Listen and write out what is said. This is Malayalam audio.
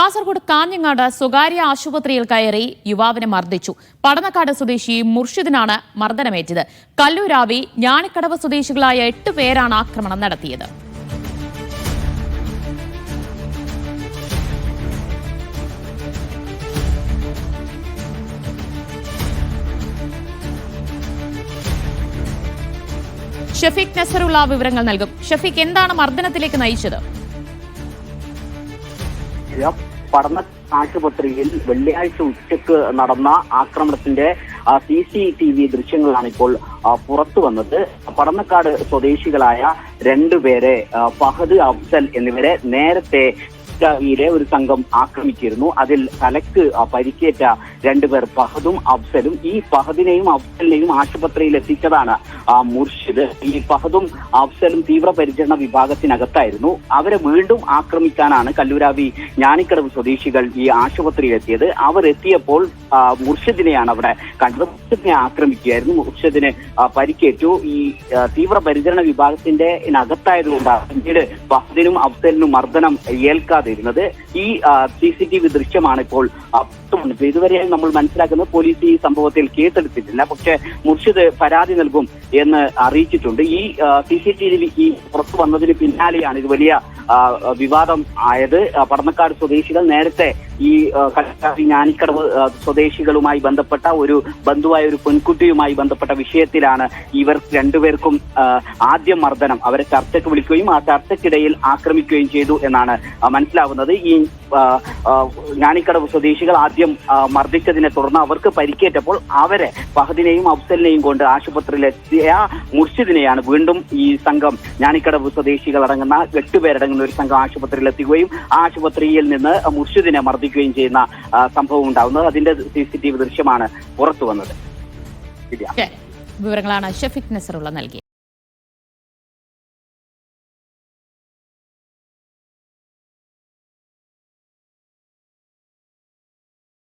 കാസർഗോഡ് കാഞ്ഞങ്ങാട് സ്വകാര്യ ആശുപത്രിയിൽ കയറി യുവാവിനെ മർദ്ദിച്ചു. പടന്നക്കാട് സ്വദേശി മുർഷിദിനാണ് മർദ്ദനമേറ്റത്. കല്ലൂരാവി ഞാണിക്കടവ് സ്വദേശികളായ എട്ട് പേരാണ് ആക്രമണം നടത്തിയത്. ഷഫീഖ് നസറുള്ള വിവരങ്ങൾ നൽകും. ഷഫീഖ് എന്താണ് മർദ്ദനത്തിലേക്ക് നയിച്ചത്? പഠന ആശുപത്രിയിൽ വെള്ളിയാഴ്ച ഉച്ചയ്ക്ക് നടന്ന ആക്രമണത്തിന്റെ സി സി ടി വി ദൃശ്യങ്ങളാണ് ഇപ്പോൾ പുറത്തു വന്നത്. പടന്നക്കാട് സ്വദേശികളായ രണ്ടുപേരെ ഫഹദ് അഫ്സൽ എന്നിവരെ നേരത്തെ യിലെ ഒരു സംഘം ആക്രമിച്ചിരുന്നു. അതിൽ തലക്ക് പരിക്കേറ്റ രണ്ടുപേർ ഫഹദും അഫ്സലും ഈ ഫഹദിനെയും അഫ്സലിനെയും ആശുപത്രിയിൽ എത്തിച്ചതാണ്. മുർഷിദ് ഈ ഫഹദും അഫ്സലും തീവ്ര പരിചരണ വിഭാഗത്തിനകത്തായിരുന്നു. അവരെ വീണ്ടും ആക്രമിക്കാനാണ് കല്ലൂരാവി ഞാനിക്കടവ് സ്വദേശികൾ ഈ ആശുപത്രിയിൽ എത്തിയത് അവർ എത്തിയപ്പോൾ മുർഷിദിനെയാണ് അവിടെ കണ്ടത്. മുർഷിദിനെ ആക്രമിക്കുകയായിരുന്നു. മുർഷിദിന് പരിക്കേറ്റു. ഈ തീവ്ര തീവ്രപരിചരണ വിഭാഗത്തിന്റെ അകത്തായതുകൊണ്ടാണ് പിന്നീട് ഫഹദിനും അഫ്സലിനും മർദ്ദനം ഏൽക്കാതിരുന്നത്. ഈ സി സി ടി വി ദൃശ്യമാണ് ഇപ്പോൾ ഇതുവരെയായി ഇതുവരെ നമ്മൾ മനസ്സിലാക്കുന്നത് പോലീസ് ഈ സംഭവത്തിൽ കേസെടുത്തിട്ടില്ല. പക്ഷേ മുർഷിദ് പരാതി നൽകും. എന്ന് അറിയിച്ചിട്ടുണ്ട്. ഈ സി സി ടി വി ഈ പുറത്തു വന്നതിന് പിന്നാലെയാണ് ഇത് വലിയ വിവാദം ആയത്. പടന്നക്കാട് സ്വദേശികൾ നേരത്തെ ഈ കലക്കാരി ഞാനിക്കടവ് സ്വദേശികളുമായി ബന്ധപ്പെട്ട ഒരു ബന്ധുവായ ഒരു പെൺകുട്ടിയുമായി ബന്ധപ്പെട്ട വിഷയത്തിലാണ് ഇവർ രണ്ടുപേർക്കും ആദ്യം മർദ്ദനം അവരെ ചർച്ചയ്ക്ക് വിളിക്കുകയും ആ ചർച്ചയ്ക്കിടയിൽ ആക്രമിക്കുകയും ചെയ്തു എന്നാണ് മനസ്സിലാവുന്നത്. ഈ ആ, സ്വദേശികൾ ആദ്യം മർദ്ദിച്ചതിനെ തുടർന്ന് അവർക്ക് പരിക്കേറ്റപ്പോൾ അവരെ ഫഹദിനെയും അഫ്സലിനെയും കൊണ്ട് ആശുപത്രിയിലെത്തിയ മുർഷിദിനെയാണ് വീണ്ടും ഈ സംഘം ഞാനിക്കടവ് സ്വദേശികൾ അടങ്ങുന്ന എട്ടുപേരടങ്ങുന്ന ഒരു സംഘം ആശുപത്രിയിലെത്തുകയും ആശുപത്രിയിൽ നിന്ന് മുർഷിദിനെ മർദ്ദിക്കുകയും ചെയ്യുന്ന സംഭവം ഉണ്ടാവുന്നത്. അതിന്റെ സി സി ടി വി ദൃശ്യമാണ് പുറത്തു വന്നത്. വിവരങ്ങളാണ് ഷെഫിക് നസറുള്ള നൽകിയത്